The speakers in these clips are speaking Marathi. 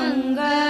मंगळा गौरी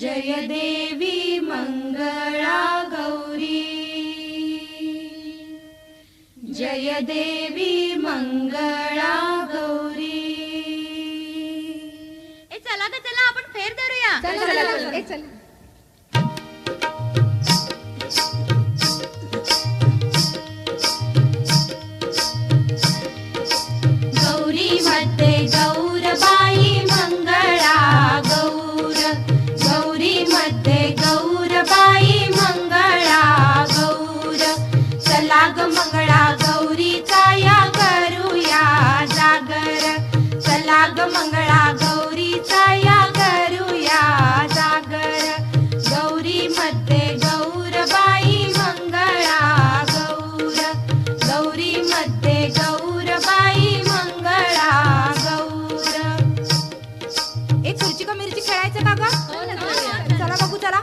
जय देवी मंगळा गौरी। जय देवी मंगळा गौरी। ए चला ग चला आपण फेर धरूया। गौरी बघू चला.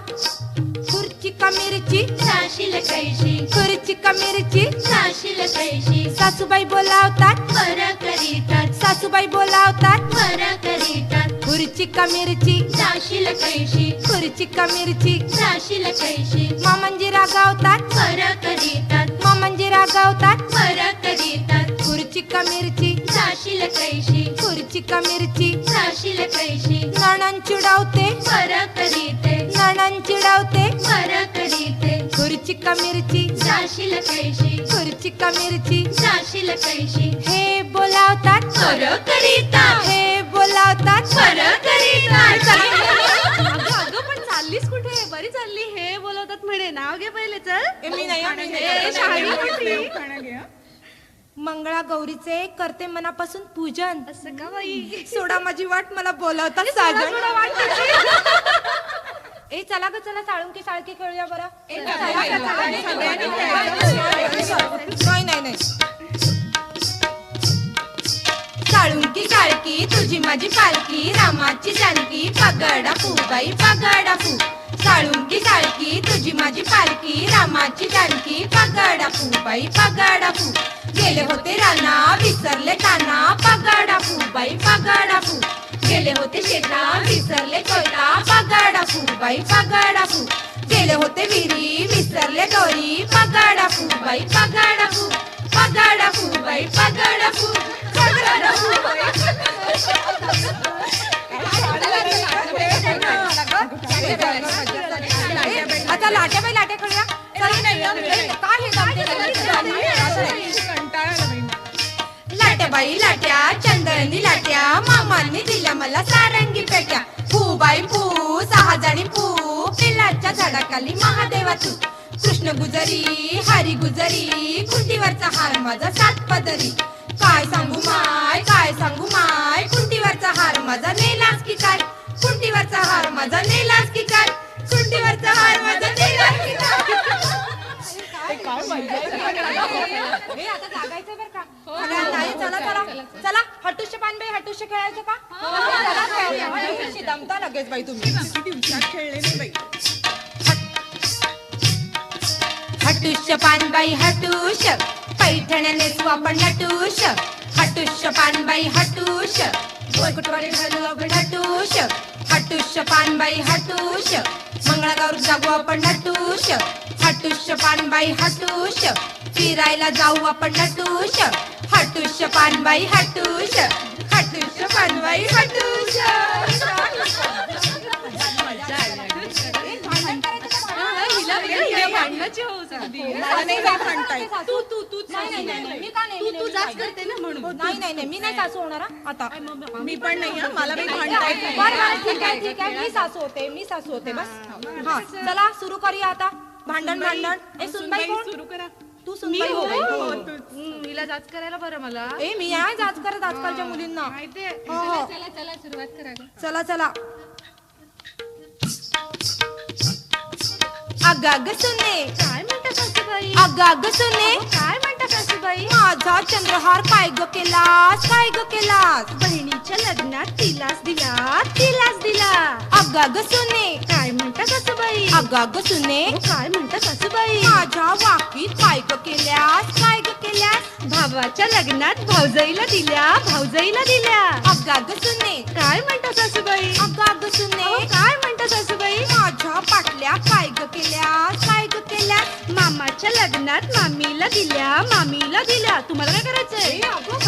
खुर्ची का मिरची? जाशील कैशी. खुर्ची का मिरची? जाशील कैशी. सासूबाई बोलावतात. वर करीतात. सासूबाई बोलावतात. वर करीतात. खुर्ची का मिरची? जाशील कैशी. खुर्ची का मिरची? जाशील कैशी. मामंजी रागावतात. वर करीतात. मामंजी रागावतात. वर करीतात. खुर्ची का मिरची? जाशील कैशी. खुर्ची का मिरची? जाशील कैशी. नणन चिडवते वर करीते नणन वर करीते खुर्ची का मिरची? जाशील कैशी? खुर्ची का मिरची? जाशील कैशी? हे बोलावतात. वर करीतात हे बोलावतात. वर करीतात अगं अगं पण चाललीस कुठे? बरी चालली. हे बोलवतात म्हणे. नाव घे पहिले चल. मी नाही? मंगळा गौरीचे करते मनापासून पूजन. असं का बाई? सोडा माझी वाट. मला बोलावतात साजन. ए चला ग चला साळुंकी साळकी खेळूया बरं नाही नाही नाही साळुंकी साळकी तुझी माझी पालकी रामाची जानकी पगडा फू बाई पगडा फू साळुंकी साळकी तुझी माझी पालकी रामाची जानकी पगडा फू बाई पगडा फू गेले होते राना विसरले ताना पगडा फू बाई पगडा फू गेले होते शेता विसरले कोयता पगडाफू बाई पगडाफू. गेले होते विरी विसरले दोरी. पगडाफू बाई पगडाफू. पगडाफू बाई पगडाफू. पगडाफू बाई आता लाट्या बाई लाट्या खेळूया काय लाट्या चंदनी लाट्या मामांनी दिल्या मला सारंगी पेट्या. फू बाई फू सहा जणी फू पिल्लाच्या झाडाखाली महादेवा तू कृष्ण गुजरी हरी गुजरी कुंटीवरचा हार माझा सात पदरी. काय सांगू माय काय सांगू माय कुंटीवरचा हार माझा नेलास की काय? कुंटीवरचा हार माझा नेलास की काय? कुंटीवरचा हार माझा नेलास की काय? आता जागायचं बरं का? अगं, नाही चला चला. चला हटुष्य पानबाई हटुष्य खेळायचं का? दमता लगेच बाई तुम्ही. हटुष्य पानबाई हटुष पैठण्या नेसू आपण नटुष हटुष्य पानबाई हटुष बोलकुटवाडी घालू आपण हटुष हटुष्य पानबाई हटुष मंगळागौर जागू आपण नटुष हटुष्य पानबाई हटुष फिरायला जाऊ आपण नटुष हटुष्य पानबाई हटुष तू तू तू नाही, नाही, मी का नाही? तू तू जाच करते ना म्हणून नाही नाही नाही मी नाही सासू होणार हा, आता मी पण नाही हं, मला बी भांडता येत बरं, बरं, ठीक आहे ठीक आहे मी सासू होते मी सासू होते बस हा चला सुरू करूया आता. भांडण भांडण. ए सुनबाई कोण? सुरू करा तू मी सुनबाई हो. बाई, हो. जाच करायला बरं मला. ए मी आहे जाच करत आजकालच्या मुलींना. माहितीये. हो चला चला सुरुवात करा. चला चला. अगाग सुने. काय म्हणता सासूबाई? अगाग सुने. काय म्हणता सासूबाई? माझा चंद्रहार काय ग केलास काय ग केलास. बहिणीच्या लग्नात तिलाच दिला तिलाच दिला. अगाग सुने. काय म्हणता सासूबाई? अगाग सुने. काय म्हणता सासूबाई? माझ्या वाकीत काय ग केल्यास काय ग केल्यास. भावाच्या लग्नात भाऊजाईला दिल्या भाऊजाईला दिल्या. अगाग सुने. काय म्हणता सासूबाई? अगाग सुने. काय म्हणता सासूबाई? माझ्या पाटल्या काय ग केल्यास काय ग केल्यास मामाच्या लग्नात मामीला दिल्या मामीला दिल्या तुम्हाला काय करायचंय?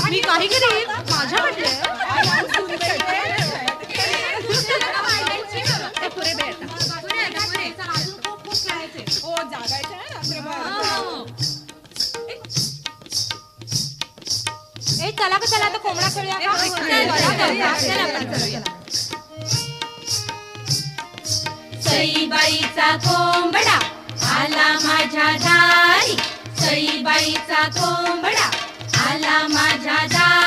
मी काही करेन? माझ्या म्हटलं पुरे बे आता. ए चला का चला आता कोंबडा खेळूया. सईबाईचा कोंबडा आला माझ्या दारी. सईबाईचा कोंबडा आला माझ्या दारी.